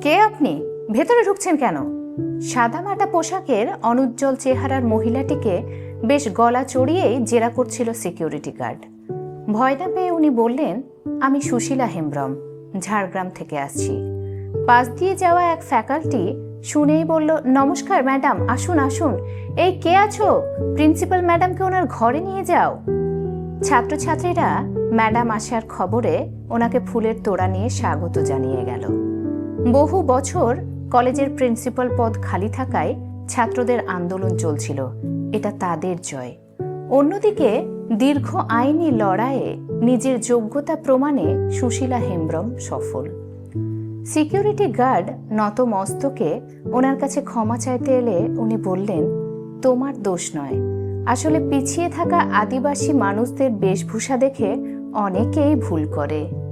কে আপনি? ভেতরে ঢুকছেন কেন? সাদামাটা পোশাকের অনুজ্জ্বল চেহারার মহিলাটিকে বেশ গলা চড়িয়েই জেরা করছিল সিকিউরিটি গার্ড। ভয় না পেয়ে উনি বললেন, আমি সুশীলা হেমব্রম, ঝাড়গ্রাম থেকে আসছি। পাশ দিয়ে যাওয়া এক ফ্যাকাল্টি শুনেই বলল, নমস্কার, ম্যাডাম, আসুন আসুন। এই কে আছো? প্রিন্সিপাল ম্যাডামকে ওনার ঘরে নিয়ে যাও। ছাত্রছাত্রীরা ম্যাডাম আসার খবরে ওনাকে ফুলের তোড়া নিয়ে স্বাগত জানিয়ে গেল। বহু বছর কলেজের প্রিন্সিপাল পদ খালি থাকায় ছাত্রদের আন্দোলন চলছিল। এটা তাদের জয়। অন্যদিকে দীর্ঘ আইনি লড়াইয়ে নিজের যোগ্যতা প্রমাণে সুশীলা হেমব্রম সফল। সিকিউরিটি গার্ড নত মস্তকে ওনার কাছে ক্ষমা চাইতে এলে উনি বললেন, তোমার দোষ নয়। আসলে পিছিয়ে থাকা আদিবাসী মানুষদের বেশভূষা দেখে অনেকেই ভুল করে।